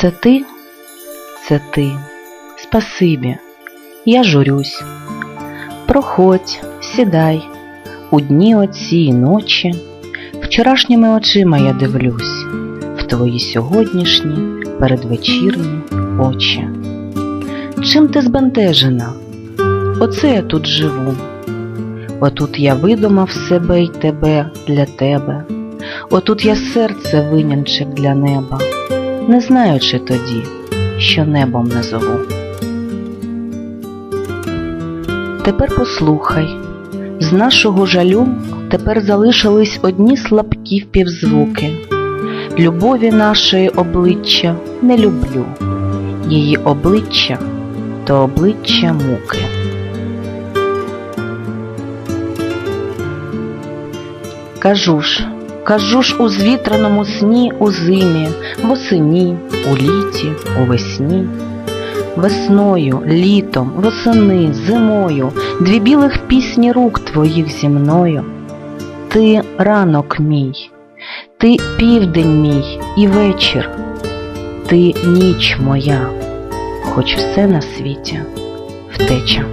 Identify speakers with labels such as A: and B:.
A: Це ти, це ти, спасибі, я журюсь. Проходь, сідай, у дні оці й ночі, вчорашніми очима я дивлюсь в твої сьогоднішні передвечірні очі. Чим ти збентежена? Оце я тут живу. Отут я видумав себе й тебе для тебе. Отут я серце винянчив для неба, не знаючи тоді, що небом назову. Тепер послухай, з нашого жалю тепер залишились одні слабкі впівзвуки. Любові нашої обличчя не люблю, її обличчя то обличчя муки. Кажу ж, кажу ж у звітряному сні у зимі, восені, у літі, у весні. Весною, літом, восени, зимою, дві білих пісні рук твоїх зі мною. Ти ранок мій, ти південь мій і вечір, ти ніч моя, хоч все на світі втеча.